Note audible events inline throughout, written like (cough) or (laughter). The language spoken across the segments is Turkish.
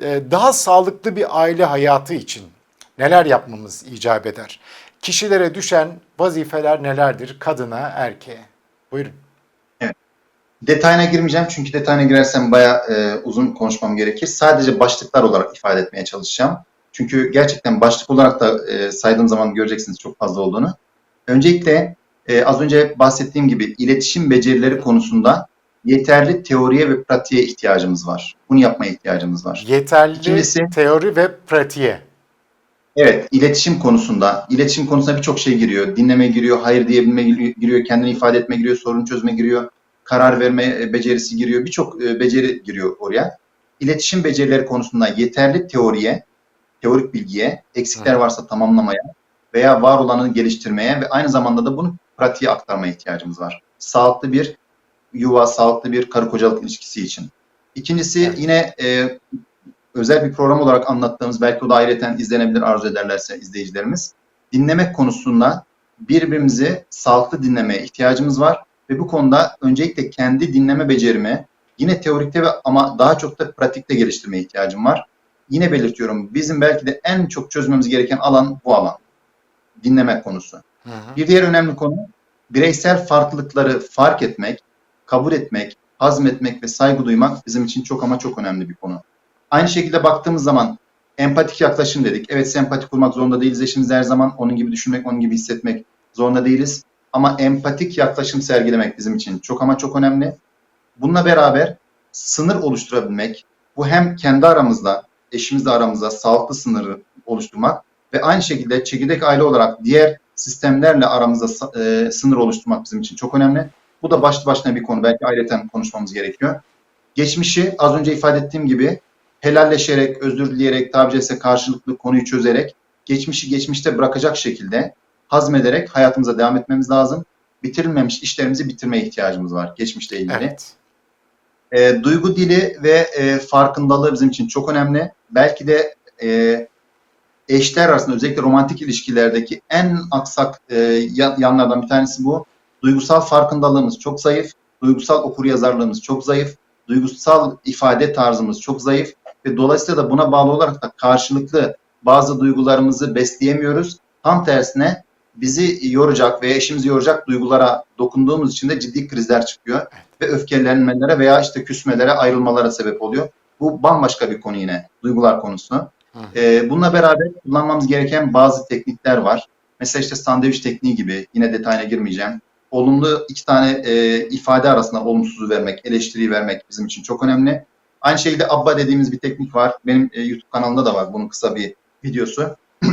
e, daha sağlıklı bir aile hayatı için neler yapmamız icap eder? Kişilere düşen vazifeler nelerdir kadına, erkeğe? Buyurun. Detayına girmeyeceğim çünkü detayına girersem bayağı e, uzun konuşmam gerekir. Sadece başlıklar olarak ifade etmeye çalışacağım. Çünkü gerçekten başlık olarak da e, saydığım zaman göreceksiniz çok fazla olduğunu. Öncelikle e, az önce bahsettiğim gibi iletişim becerileri konusunda yeterli teoriye ve pratiğe ihtiyacımız var. Bunu yapmaya ihtiyacımız var. Yeterli İkincisi- teori ve pratiğe. Evet, iletişim konusunda, iletişim konusunda birçok şey giriyor. Dinleme giriyor, hayır diyebilme giriyor, kendini ifade etme giriyor, sorun çözme giriyor, karar verme e, becerisi giriyor, birçok e, beceri giriyor oraya. İletişim becerileri konusunda yeterli teoriye, teorik bilgiye, eksikler varsa tamamlamaya veya var olanı geliştirmeye ve aynı zamanda da bunu pratiğe aktarmaya ihtiyacımız var. Sağlıklı bir yuva, sağlıklı bir karı kocalık ilişkisi için. İkincisi yine e, özel bir program olarak anlattığımız belki o da ayrıca izlenebilir arzu ederlerse izleyicilerimiz. Dinlemek konusunda birbirimizi sağlıklı dinlemeye ihtiyacımız var ve bu konuda öncelikle kendi dinleme becerimi yine teorikte ve ama daha çok da pratikte geliştirmeye ihtiyacım var. Yine belirtiyorum bizim belki de en çok çözmemiz gereken alan bu alan. Dinleme konusu. Hı hı. Bir diğer önemli konu bireysel farklılıkları fark etmek, kabul etmek, hazmetmek ve saygı duymak bizim için çok ama çok önemli bir konu. Aynı şekilde baktığımız zaman empatik yaklaşım dedik. Evet sempati kurmak zorunda değiliz eşimizle her zaman onun gibi düşünmek, onun gibi hissetmek zorunda değiliz. Ama empatik yaklaşım sergilemek bizim için çok ama çok önemli. Bununla beraber sınır oluşturabilmek, bu hem kendi aramızda, eşimizle aramızda sağlıklı sınırı oluşturmak ve aynı şekilde çekirdek aile olarak diğer sistemlerle aramızda e, sınır oluşturmak bizim için çok önemli. Bu da başlı başına bir konu. Belki ayrıca konuşmamız gerekiyor. Geçmişi az önce ifade ettiğim gibi helalleşerek, özür dileyerek, tabiri caizse karşılıklı konuyu çözerek, geçmişi geçmişte bırakacak şekilde hazmederek hayatımıza devam etmemiz lazım. Bitirilmemiş işlerimizi bitirmeye ihtiyacımız var geçmişle ilgili. Evet. E, duygu dili ve e, farkındalığı bizim için çok önemli. Belki de e, eşler arasında özellikle romantik ilişkilerdeki en aksak e, yan- yanlardan bir tanesi bu. Duygusal farkındalığımız çok zayıf, duygusal okuryazarlığımız çok zayıf, duygusal ifade tarzımız çok zayıf ve dolayısıyla da buna bağlı olarak da karşılıklı bazı duygularımızı besleyemiyoruz. Tam tersine bizi yoracak ve eşimizi yoracak duygulara dokunduğumuz için de ciddi krizler çıkıyor ve öfkelenmelere veya işte küsmelere, ayrılmalara sebep oluyor. Bu bambaşka bir konu yine, duygular konusu. Ee, bununla beraber kullanmamız gereken bazı teknikler var. Mesela işte sandviç tekniği gibi, yine detayına girmeyeceğim. Olumlu iki tane e, ifade arasında olumsuzu vermek, eleştiriyi vermek bizim için çok önemli. Aynı şekilde ABBA dediğimiz bir teknik var. Benim e, YouTube kanalımda da var bunun kısa bir videosu. (clears throat)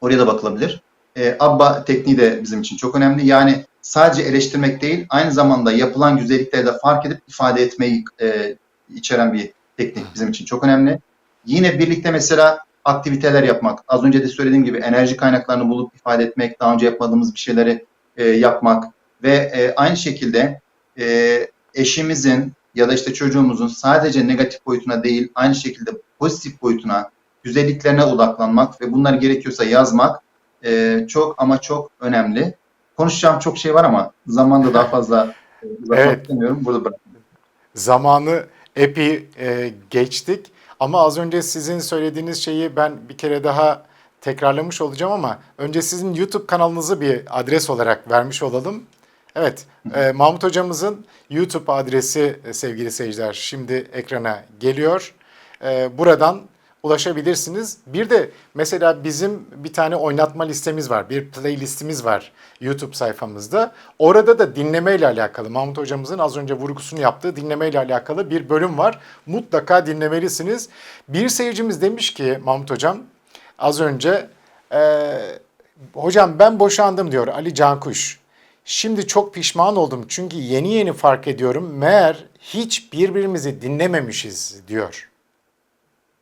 Oraya da bakılabilir. E, ABBA tekniği de bizim için çok önemli. Yani sadece eleştirmek değil, aynı zamanda yapılan güzellikleri de fark edip ifade etmeyi e, içeren bir teknik bizim için çok önemli. Yine birlikte mesela aktiviteler yapmak, az önce de söylediğim gibi enerji kaynaklarını bulup ifade etmek, daha önce yapmadığımız bir şeyleri e, yapmak ve e, aynı şekilde e, eşimizin ya da işte çocuğumuzun sadece negatif boyutuna değil, aynı şekilde pozitif boyutuna, güzelliklerine odaklanmak ve bunlar gerekiyorsa yazmak e, çok ama çok önemli. Konuşacağım çok şey var ama zamanda daha fazla e, Evet. istemiyorum. Burada bırak. Zamanı epey e, geçtik ama az önce sizin söylediğiniz şeyi ben bir kere daha tekrarlamış olacağım ama önce sizin YouTube kanalınızı bir adres olarak vermiş olalım. Evet, e, Mahmut hocamızın YouTube adresi e, sevgili seyirciler şimdi ekrana geliyor. E, buradan ulaşabilirsiniz. Bir de mesela bizim bir tane oynatma listemiz var, bir playlistimiz var YouTube sayfamızda. Orada da dinlemeyle alakalı, Mahmut hocamızın az önce vurgusunu yaptığı dinlemeyle alakalı bir bölüm var. Mutlaka dinlemelisiniz. Bir seyircimiz demiş ki Mahmut hocam az önce e, hocam ben boşandım diyor Ali Cankuş. Şimdi çok pişman oldum çünkü yeni yeni fark ediyorum meğer hiç birbirimizi dinlememişiz diyor.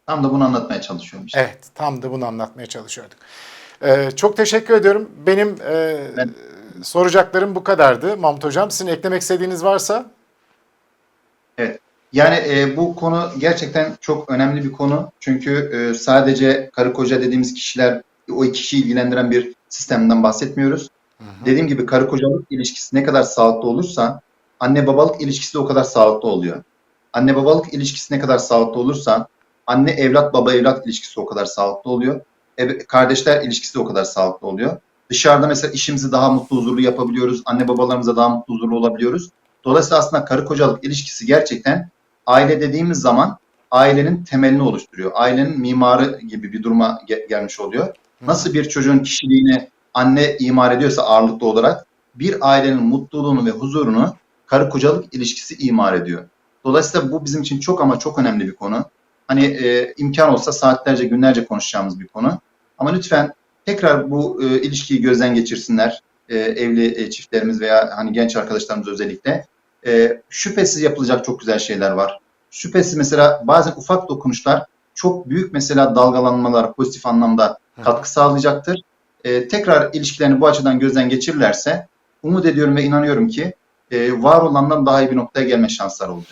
Tam da bunu anlatmaya çalışıyorum işte. Evet, tam da bunu anlatmaya çalışıyorduk. Ee, çok teşekkür ediyorum. Benim e, Ben- soracaklarım bu kadardı. Mahmut Hocam, sizin eklemek istediğiniz varsa? Yani e, bu konu gerçekten çok önemli bir konu. Çünkü e, sadece karı koca dediğimiz kişiler o iki kişiyi ilgilendiren bir sistemden bahsetmiyoruz. Dediğim gibi karı kocalık ilişkisi ne kadar sağlıklı olursa anne babalık ilişkisi de o kadar sağlıklı oluyor. Anne babalık ilişkisi ne kadar sağlıklı olursa Anne evlat baba evlat ilişkisi o kadar sağlıklı oluyor. Ebe- kardeşler ilişkisi de o kadar sağlıklı oluyor. Dışarıda mesela işimizi daha mutlu huzurlu yapabiliyoruz. Anne babalarımıza daha mutlu huzurlu olabiliyoruz. Dolayısıyla aslında karı kocalık ilişkisi gerçekten aile dediğimiz zaman ailenin temelini oluşturuyor. Ailenin mimarı gibi bir duruma ge- gelmiş oluyor. Nasıl bir çocuğun kişiliğini anne imar ediyorsa ağırlıklı olarak bir ailenin mutluluğunu ve huzurunu karı kocalık ilişkisi imar ediyor. Dolayısıyla bu bizim için çok ama çok önemli bir konu. Hani e, imkan olsa saatlerce günlerce konuşacağımız bir konu. Ama lütfen tekrar bu e, ilişkiyi gözden geçirsinler e, evli e, çiftlerimiz veya hani genç arkadaşlarımız özellikle. E, şüphesiz yapılacak çok güzel şeyler var. Şüphesiz mesela bazen ufak dokunuşlar çok büyük mesela dalgalanmalar pozitif anlamda katkı sağlayacaktır. E, tekrar ilişkilerini bu açıdan gözden geçirirlerse umut ediyorum ve inanıyorum ki e, var olandan daha iyi bir noktaya gelme şansları olacak.